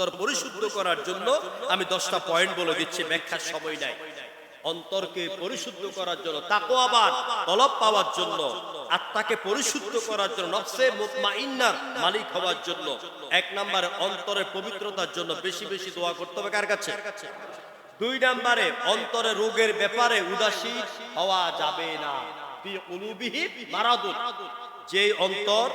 অন্তর পরিশুদ্ধ করার জন্য আমি দশটা পয়েন্ট বলে দিচ্ছি ব্যাখ্যার সময় নাই। অন্তরকে পরিশুদ্ধ করার জন্য তাকওয়াবান তলব পাওয়ার জন্য, আত্মাকে পরিশুদ্ধ করার জন্য, নফসে মুতমাইন্নার মালিক হওয়ার জন্য। এক নম্বরে অন্তরের পবিত্রতার জন্য বেশি বেশি দোয়া করতে হবে কার কাছে? দুই নম্বরে অন্তরে রোগের ব্যাপারে উদাসীন হওয়া যাবে না। যেই অন্তর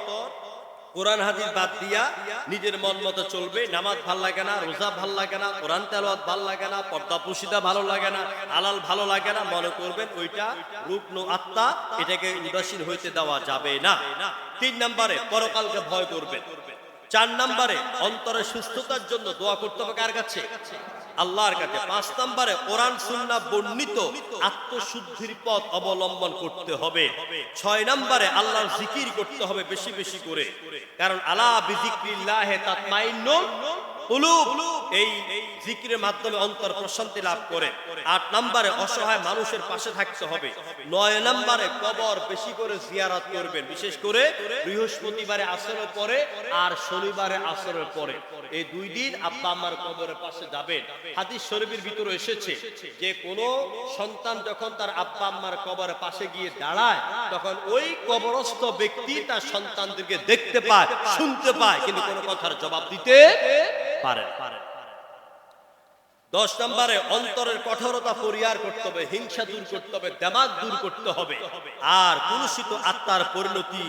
কোরআন হাদিস বাদ দিয়া নিজের মন মতো চলবে, নামাজ ভালো লাগে না, রোজা ভালো লাগে না, কোরআন তেলাওয়াত ভালো লাগে না, পর্দা পুশিদা ভালো লাগে না আলাল ভালো লাগে না, মনে করবেন ওইটা রূপন আত্মা এটাকে উদাসীন হইতে দেওয়া যাবে না। তিন নম্বরে, পরকালকে ভয় করবেন। চার নম্বরে অন্তরের সুস্থতার জন্য দোয়া করতে হবে কার কাছে? আল্লাহর কাছে। পাঁচ নম্বরে কোরআন, সুন্নাহ বর্ণিত আত্মশুদ্ধির পথ অবলম্বন করতে হবে। ছয় নম্বরে আল্লাহর জিকির করতে হবে বেশি বেশি করে। কারণ আলা বিজিক্রিল্লাহে তাতমাইন্নুল কুলুব। এই জিকিরের মাধ্যমে অন্তর প্রশান্তি লাভ করে। আট নম্বরে অসহায় মানুষের পাশে থাকতে হবে। নয় নম্বরে কবর বেশি করে জিয়ারত করবেন। বিশেষ করে বৃহস্পতিবারে আসরের পরে আর শনিবারে আসরের পরে এই দুই দিন আব্বা আম্মার কবরের পাশে যাবেন হাদিস শরীফের ভিতরে এসেছে যে কোন সন্তান যখন তার আব্বা আম্মার কবরের পাশে গিয়ে দাঁড়ায়, তখন ওই কবরস্থ ব্যক্তি তার সন্তানদেরকে দেখতে পায়, শুনতে পায়, কিন্তু কোনো কথার জবাব দিতে পারে না। দশ নম্বরে অন্তরের কঠোরতা পরিহার করতে হবে, হিংসা দূর করতে হবে দেমাগ দূর করতে হবে। আর কুলুষিত আত্মার পরিণতি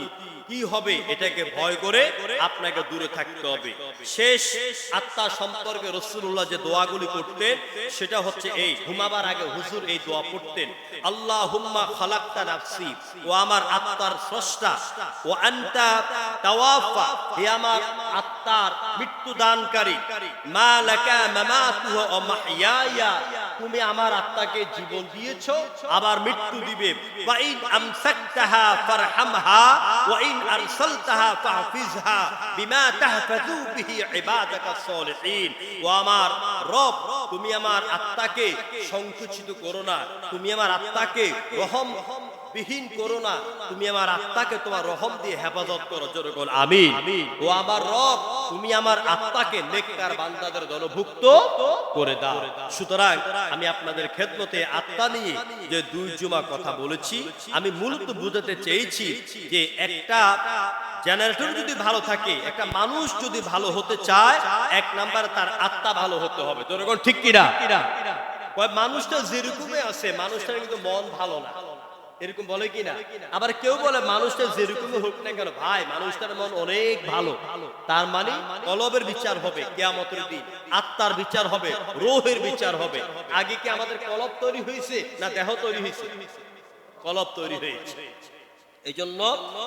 কি হবে এটাকে ভয় করে আপনাকে দূরে থাকতে হবে। শেষ আত্মা সম্পর্কে রসুল্লাহ যে দোয়াগুলি করতেন, সেটা হচ্ছে এই, ঘুমাবার আগে হুজুর এই দোয়া পড়তেন আল্লাহ হুম্মা খালাক্তা নাফসি, ও আমার আত্মার স্রষ্টা, ও আন্তা তাওয়াফা, হে আমার আত্মার মৃত্যু দানকারী মা লাকা মামাতুহু ও তুমি আমার আত্মাকে জীবন দিয়েছ, আবার মৃত্যু দিবে। তুমি আমার আত্মাকে সংকুচিত করো না। তুমি আমার আত্মাকে রহম বিহীন করো না। তুমি আমার আত্মাকে তোমার রহম দিয়ে হেফাজত করো। আমিন। ও আমার রব তুমি আমার আত্মাকে নেককার বান্দাদের দলভুক্ত করে দাও। সুতরাং আমি আপনাদের খেদমতে আত্মা নিয়ে যে দুই জুমা কথা বলেছি আমি মূলত বুঝাতে চেয়েছি যে একটা জেনারেটর যদি ভালো থাকে একটা মানুষ যদি ভালো হতে চায় এক নাম্বারে তার আত্মা ভালো হতে হবে। তোর ঠিক কিনা? মানুষটা যেরকমই আছে মানুষটার কিন্তু মন ভালো না। এরকম বলে কি না? আবার কেউ বলে মানুষটা যেরকম হোক না কেন ভাই মানুষটার মন অনেক ভালো। তার মানে কলবের বিচার হবে কেয়ামতের দিন। আত্মার বিচার হবে রোহের বিচার হবে। আগে কি আমাদের কলব তৈরি হয়েছে না দেহ তৈরি হয়েছে। কলব তৈরি হয়েছে। এই জন্য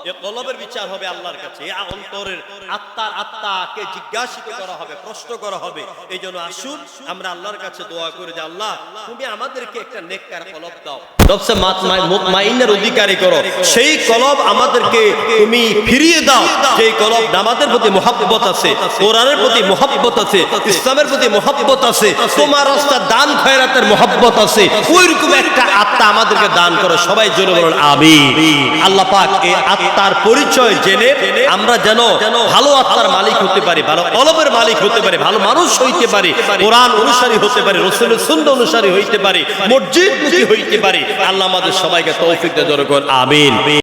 এ কলবের বিচার হবে আল্লাহর কাছে এ অন্তরের আত্মার আত্মাকে জিজ্ঞাসিত করা হবে প্রশ্ন করা হবে। এই জন্য আসুন আমরা আল্লাহর কাছে দোয়া করে যে আল্লাহ তুমি আমাদেরকে একটা নেককার কলব দাও। নফসে মুতমাইনের অধিকারী করো। সেই কলব আমাদেরকে তুমি ফিরিয়ে দাও। যেই কলব নামাজের প্রতি মোহাব্বত আছে কোরআনের প্রতি মোহাব্বত আছে ইসলামের প্রতি মোহাব্বত আছে তোমার রাস্তা দান খয়রাতের মোহাব্বত আছে ওইরকম একটা আত্মা আমাদেরকে দান করো। সবাই জোরে বলুন আমিন। আল্লাহ পাক এই আত্মার পরিচয় জেনে আমরা যেন ভালো আত্মার মালিক হতে পারি, ভালো কলমের মালিক হতে পারি, ভালো মানুষ হইতে পারি, কোরআন অনুসারী হতে পারি, রসুলের সুন্দর অনুসারী হইতে পারি মসজিদ হইতে পারি। আল্লাহ আমাদের সবাইকে তৌফিক দেওয়ার আমিন।